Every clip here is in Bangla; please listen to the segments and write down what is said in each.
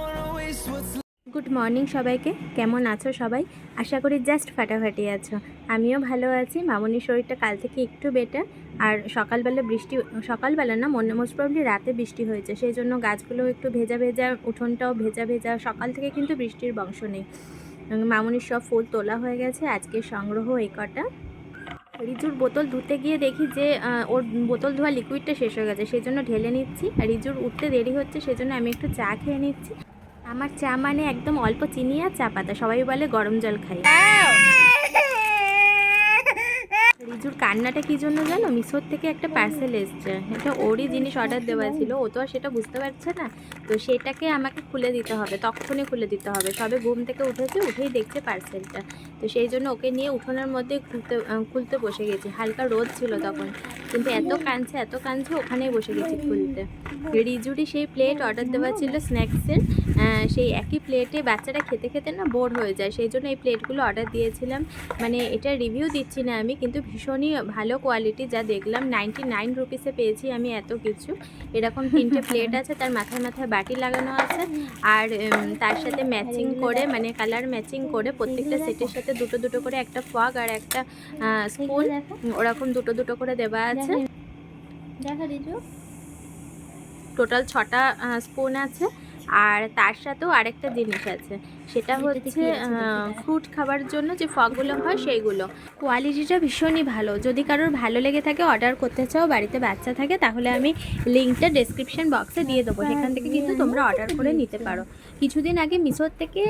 waste what's good morning সবাইকে। কেমন আছো সবাই? আশা করি জাস্ট ফাটাফাটি আছো। আমিও ভালো আছি। মামনির শরীরটা কাল থেকে একটু বেটার আর সকালবেলা বৃষ্টি, সকালবেলা না মনে মোস্ট প্রবলি রাতে বৃষ্টি হয়েছে। সেই জন্য গাছগুলো একটু ভেজা ভেজা, উঠোনটাও ভেজা ভেজা। সকাল থেকে কিন্তু বৃষ্টির বংশ নেই। মামনির সব ফুল তোলা হয়ে গেছে। আজকে সংগ্রহ এই কটা। রিজুর বোতল ধুতে গিয়ে দেখি যে ওর বোতল ধোয়া লিকুইডটা শেষ হয়ে গেছে। সেই জন্য ঢেলে নিচ্ছি। আর রিজুর উঠতে দেরি হচ্ছে সেই জন্য আমি একটু চা খেয়ে নিচ্ছি। আমার চা মানে একদম অল্প চিনি আর চা পাতা। সবাই বলে গরম জল খাই। রিজুর কান্নাটা কি জন্য জানো? মিশোর থেকে একটা পার্সেল এসছে। এটা ওরই জিনিস অর্ডার দেওয়া ছিল। ও তো আর সেটা বুঝতে পারছে না। তো সেটাকে আমাকে খুলে দিতে হবে। তখনই খুলে দিতে হবে। সবে ঘুম থেকে উঠেছে, উঠেই দেখছে পার্সেলটা তো সেই জন্য ওকে নিয়ে উঠোনের মধ্যে খুলতে খুলতে বসে গেছি। হালকা রোদ ছিল তখন। কিন্তু এত কাঁদছে এত কাঁদছে, ওখানেই বসে গেছি খুলতে। রিজুরি সেই প্লেট অর্ডার দেওয়া ছিল স্ন্যাক্সের সেই একই প্লেটে বাচ্চারা খেতে খেতে না বোর হয়ে যায়। সেই জন্য এই প্লেটগুলো অর্ডার দিয়েছিলাম। মানে এটা রিভিউ দিচ্ছি না আমি, কিন্তু ভীষণই ভালো কোয়ালিটি যা দেখলাম। নাইনটি নাইন রুপিসে পেয়েছি আমি এত কিছু। এরকম তিনটে প্লেট আছে তার মাথায় মাথায় বাটি লাগানো আছে। আর তার সাথে ম্যাচিং করে মানে কালার ম্যাচিং করে প্রত্যেকটা সেটের সাথে দুটো দুটো করে একটা ফগ আর একটা স্পুন ওরকম দুটো দুটো করে দেওয়া আছে। দেখা টোটাল ছটা স্পুন আছে। আর তার সাথেও আরেকটা জিনিস আছে। সেটা হচ্ছে। ফ্রুট খাবার জন্য যে ফগগুলো হয় সেইগুলো। কোয়ালিটিটা ভীষণই ভালো। যদি কারোর ভালো লেগে থাকে অর্ডার করতে চাও বাড়িতে বাচ্চা থাকে তাহলে আমি লিঙ্কটা ডেসক্রিপশন বক্সে দিয়ে দেবো সেখান থেকে কিন্তু তোমরা অর্ডার করে নিতে পারো। কিছুদিন আগে মিশোর থেকে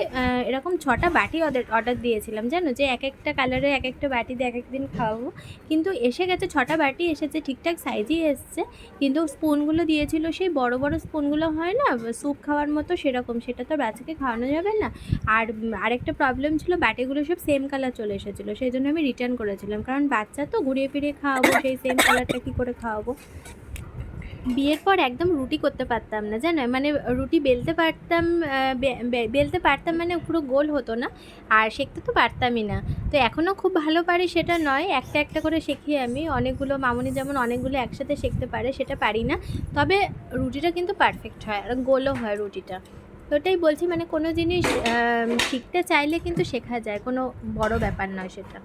এরকম ছটা বাটি অর্ডার অর্ডার দিয়েছিলাম জানো? যে এক একটা কালারে এক একটা বাটি দিয়ে এক এক দিন খাওয়াবো। কিন্তু এসে গেছে ছটা বাটি এসেছে ঠিকঠাক সাইজই এসছে। কিন্তু স্পুনগুলো দিয়েছিল সেই বড় বড় স্পুনগুলো হয় না স্যুপ খাওয়ার মতো সেরকম। সেটা তো বাচ্চাকে খাওয়ানো যাবে না। আর আরেকটা প্রবলেম ছিল ব্যাটেগুলো সব সেম কালার চলে এসেছিল সেই জন্য আমি রিটার্ন করেছিলাম। কারণ বাচ্চা তো ঘুরিয়ে ফিরিয়ে খাওয়াবো, সেই সেম কালারটা কী করে খাওয়াবো? বিয়ের পর একদম রুটি করতে পারতাম না, জানো? মানে রুটি বেলতে পারতাম বেলতে পারতাম মানে পুরো গোল হতো না, আর শিখতে তো পারতামই না। তো এখনও খুব ভালো পারি সেটা নয়, একটা একটা করে শিখি আমি। অনেকগুলো, মামনি যেমন অনেকগুলো একসাথে শিখতে পারে, সেটা পারি না। তবে রুটিটা কিন্তু পারফেক্ট হয়, আর গোলও হয় রুটিটা। তো ওটাই বলছি মানে কোনো জিনিস শিখতে চাইলে কিন্তু শেখা যায়, কোনো বড় ব্যাপার নয় সেটা।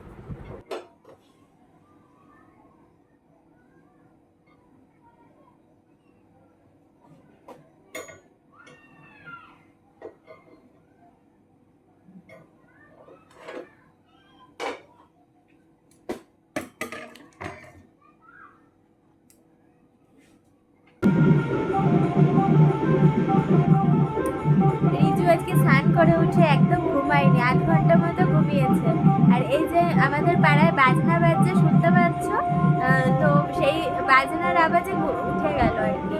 আজকে স্নান করে উঠে একদম ঘুমায়নি, আধ ঘণ্টা মতো ঘুমিয়েছে। আর এই যে আমাদের পাড়ায় বাজনা বাজছে, শুনতে পাচ্ছ? তো সেই বাজনার আওয়াজে উঠে গেল আর কি।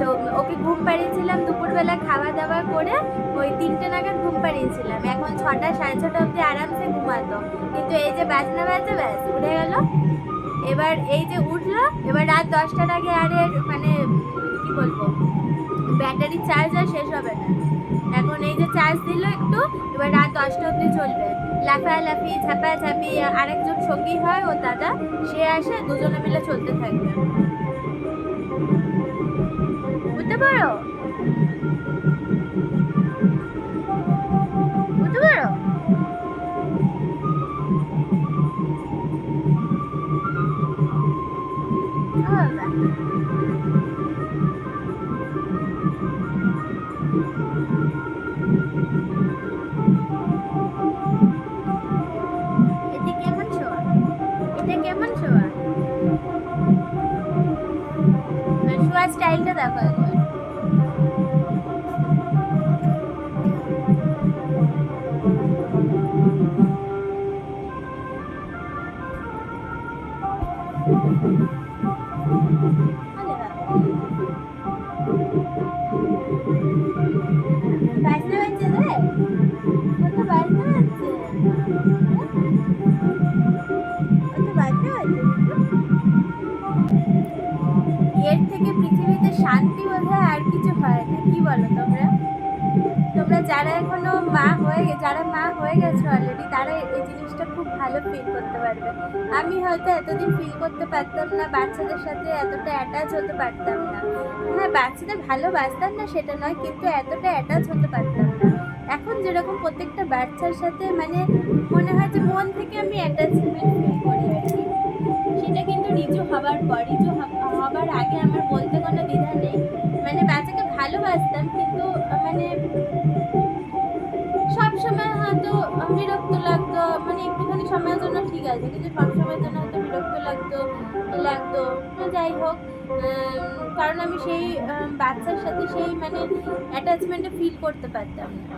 তো ওকে ঘুম পাড়িয়েছিলাম দুপুরবেলা খাওয়া দাওয়া করে, ওই তিনটে নাগাদ ঘুম পাড়িয়েছিলাম। এখন ছটা, সাড়ে ছটা অবধি আরামসে ঘুমাতো। কিন্তু এই যে বাজনা বাজে ব্যাস, উঠে গেল। এবার এই যে উঠল, এবার রাত দশটার আগে আর মানে কি বলব ব্যাটারি চার্জ আর শেষ হবে না। এখন এই যে চার্জ দিল একটু, এবার রাত দশটা অব্দি চলবে। লাফালাফি ঝাপাঝাপি আরেকজন সঙ্গী হয় ও দাদা, সে আসে, দুজনে মিলে চলতে থাকবে। বুঝতে পারো? স্টাইলটা দেখো পৃথিবীতে শান্তি বোধ আর কিছু হয় না। কি বলো তোমরা? তোমরা যারা এখনও মা হয়ে যারা মা হয়ে গেছো অলরেডি তারা এই জিনিসটা খুব ভালো ফিল করতে পারবে। আমি হয়তো এতদিন ফিল করতে পারতাম না, বাচ্চাদের সাথে এতটা অ্যাটাচ হতে পারতাম না। হ্যাঁ বাচ্চাদের ভালোবাসতাম না সেটা নয়, কিন্তু এতটা অ্যাটাচ হতে পারতাম না। এখন যেরকম প্রত্যেকটা বাচ্চার সাথে মানে মনে হয় যে মন থেকে আমি অ্যাটাচমেন্ট ফিল করি আর কি। সেটা কিন্তু রিজু হবার পর রিজু হবার আগে আমার বলতে কোনো দ্বিধা নেই। মানে বাচ্চাকে ভালোবাসতাম, কিন্তু মানে সব সময় হয়তো বিরক্ত লাগতো মানে একটুখানি সময়ের জন্য ঠিক আছে, কিন্তু সব সময়ের জন্য হয়তো বিরক্ত লাগতো লাগতো। যাই হোক কারণ আমি সেই বাচ্চার সাথে সেই মানে অ্যাটাচমেন্টে ফিল করতে পারতাম না।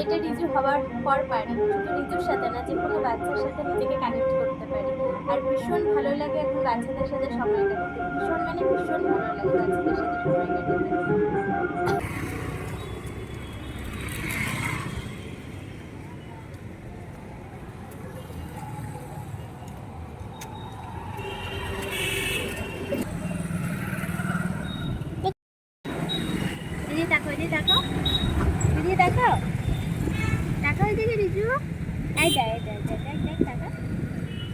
যেটা রিজু হওয়ার পর পারি শুধু রিজুর সাথে না, যে কোনো বাচ্চার সাথে নিজেকে কানেক্ট করতে পারি। আর ভীষণ ভালো লাগে এখন বাচ্চাদের সাথে সময় কাটাতে। ভীষণ মানে ভীষণ ভালো লাগে বাচ্চাদের সাথে সময় কাটাতে দিদি দেখো দিদি দেখো দিদি দেখো দেখো এদিকে রিজু এই দেখ এই দেখ দেখ দেখ দেখ দেখো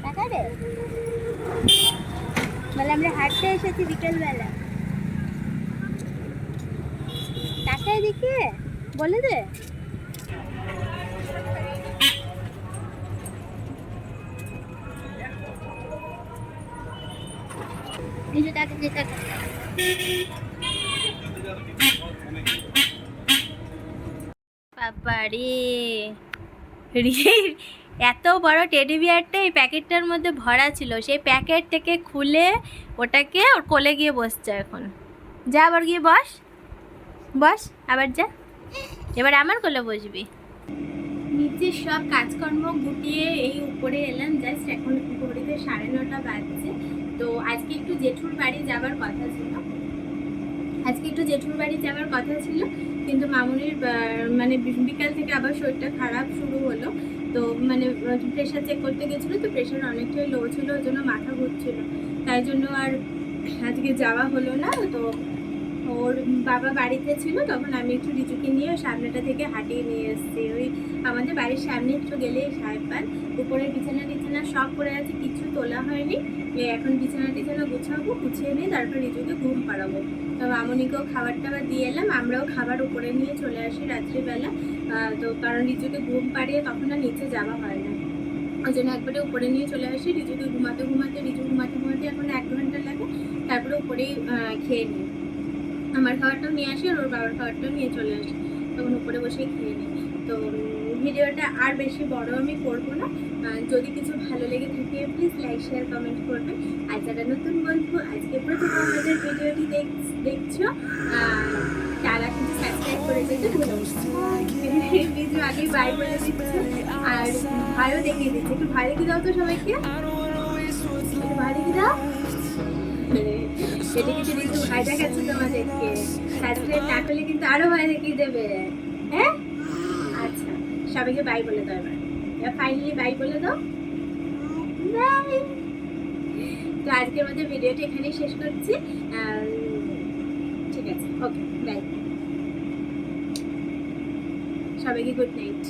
দেখা রে বলে, আমরা হাঁটতে এসেছি বিকেলবেলা। টাকা এদিকে বলে দে। রিজু টাকা যে টাকা বাবারে। রি- এত বড় টেডি বিয়ারটা এই প্যাকেটটার মধ্যে ভরা ছিল, সেই প্যাকেট থেকে খুলে ওটাকে ওর কোলে গিয়ে বসছে এখন। যা আবার গিয়ে বস বস, আবার যা। এবার আমার কোলে বসবি। নিচে সব কাজকর্ম গুটিয়ে এই উপরে এলাম জাস্ট এখন ঘড়িতে সাড়ে নটা বাজছে। তো আজকে একটু জেঠুর বাড়ি যাবার কথা ছিল। আজকে একটু জেঠুর বাড়ি যাওয়ার কথা ছিল, কিন্তু মামুনির মানে বিকাল থেকে আবার শরীরটা খারাপ শুরু হলো। তো মানে প্রেশার চেক করতে গেছিল তো প্রেশার অনেকটাই লো ছিল, ওই জন্য মাথা ঘুরছিল। তাই জন্য আর আজকে যাওয়া হলো না, তো ওর বাবা বাড়িতে ছিল, তখন আমি একটু রিজুকে নিয়ে ওই সামনেটা থেকে হাঁটিয়ে নিয়ে এসেছি। ওই আমাদের বাড়ির সামনে একটু গেলে সাহেব পান উপরের বিছানা টিছানা সব পড়ে আছে, কিছু তোলা হয়নি। এখন বিছানা টিছানা গুছাবো, গুছিয়ে নিয়ে তারপর রিজুকে ঘুম পাড়াবো। তো মামনিকেও খাবার টাবার দিয়ে এলাম, আমরাও খাবার উপরে নিয়ে চলে আসি রাত্রিবেলা। তো কারণ রিজুকে ঘুম পাড়িয়ে তখন আর নিচে যাওয়া হয় না। ওই জন্য একবারে উপরে নিয়ে চলে আসি, রিজুকে ঘুমাতে ঘুমাতে, রিজু ঘুমাতে ঘুমাতে এখন এক ঘণ্টা লাগে, তারপরে উপরেই খেয়ে নিই। আমার খাবারটাও নিয়ে আসি আর ওর বাবার খাবারটাও নিয়ে চলে আসি। উপরে বসেই খেয়ে নিই তো ভিডিওটা আর বেশি বড় আমি করব না। যদি কিছু ভালো লেগে থাকে প্লিজ লাইক শেয়ার কমেন্ট করবে। আর যারা নতুন বন্ধু, আজকে প্রথম আমাদের ভিডিওটি দেখ- দেখছ তারা কিন্তু সাবস্ক্রাইব করে যেতে ভিডিও আগে বাই বলে দিচ্ছে। আর ভালো দেখিয়ে দিচ্ছে। একটু ভালো দেখিয়ে দাও তো সবাইকে। একটু ভালো দাও। সেটা কিন্তু ভয় দেখাচ্ছে তোমাদেরকে। সাবস্ক্রাইব না করলে কিন্তু আরও ভয় দেখিয়ে দেবে। হ্যাঁ? আচ্ছা সবাইকে বাই বলে দাও এবার। ফাইনালি বাই বলে দাও। বাই তো আজকের মধ্যে ভিডিওটা এখানেই শেষ করছি। ঠিক আছে ওকে বাই সবাইকে গুড নাইট